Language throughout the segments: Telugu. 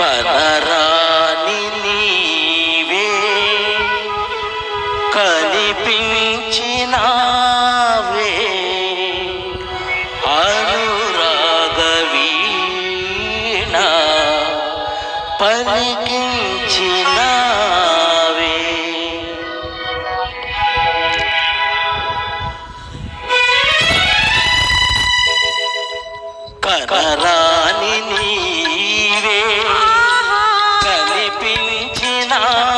కనరాని నీవే కనిపించినావే. పలికించినా না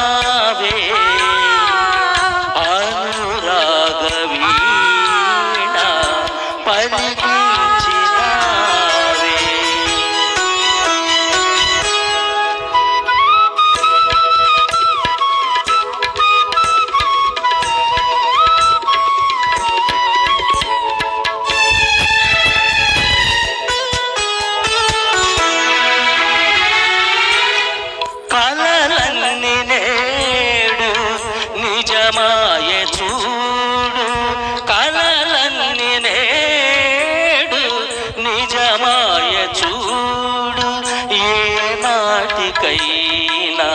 కైనా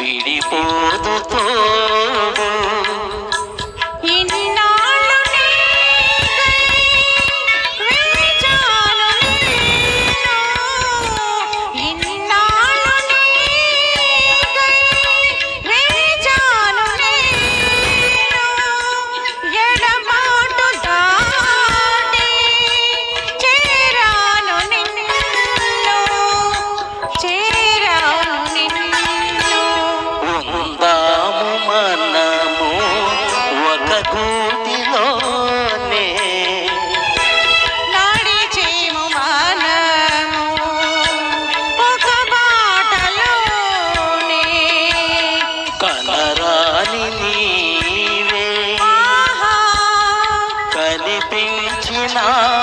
విడిపోదుతో না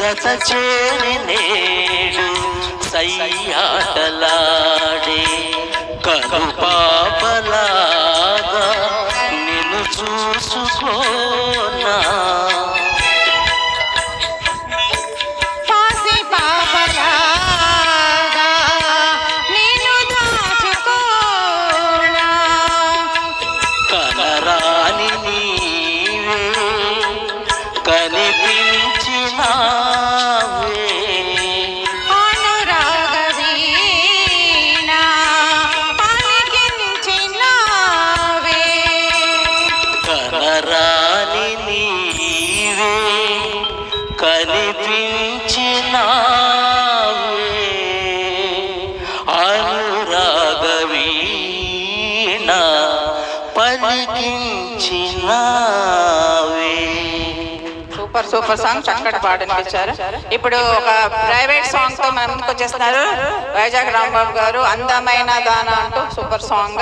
జత చేరి నేడు సయ్యాటలాడే కను పాపలా కనిపించిన అనురాగవీణ పలికించిన సూపర్ సూపర్ సాంగ్ చక్కటి పాట అనిపించారు. ఇప్పుడు ఒక ప్రైవేట్ సాంగ్తో మనం ముందుకు వచ్చేస్తున్నారు వైజాగ్ రాంబాబు గారు అందమైన దాన అంటూ సూపర్ సాంగ్.